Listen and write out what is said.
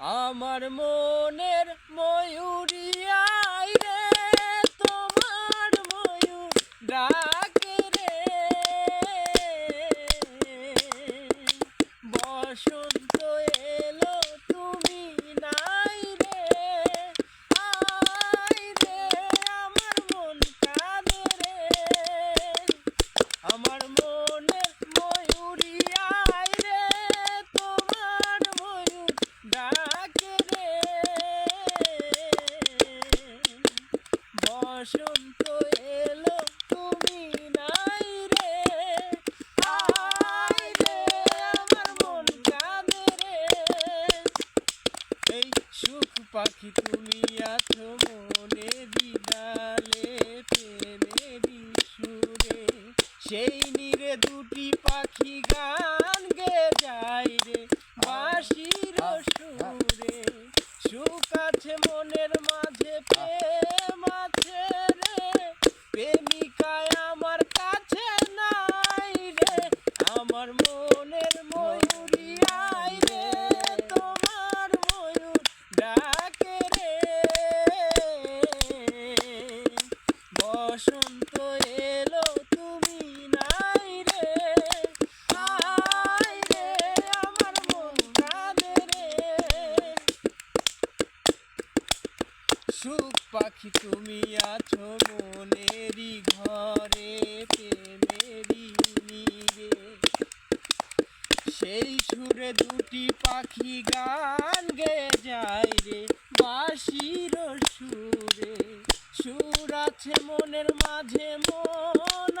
আমার মনের ময়ূরিয়াই রে, তোমার ময়ূর ডাকে রে। বসন্ত এলো, তুমি নাই রে। আই রে, আমার মন কাঁদে রে। আমার মনের ময়ূরী আই রে তোমার ময়ূর ডাকে রে বসন্ত এলো? তুমি নাই রে। আই রে, আমার মন রে। এই সুখ পাখি তুমি আছো মনে দিদালে প্রেমেরই সুরে সেই নীরে দুটি পাখি গান গে যায় রে বাঁশির সুরে সুখ আছে মনের মাঝে, প্রেম আছে রে। প্রেমিকায় আমার কাছে নাই রে। আমার মনের ময়ূরী আই রে, তোমার ময়ূর ডাকে রে। বসন্ত এলো তুমি নাই রে আই রে আমার মন কাঁদে রে পাখি, তুমি আছো মনেরই ঘরে, প্রেমেরই নীরে। সেই সুরে দুটি পাখি গান গে যায় রে, বাঁশির সুরে। সুর আছে মনের মাঝে, মন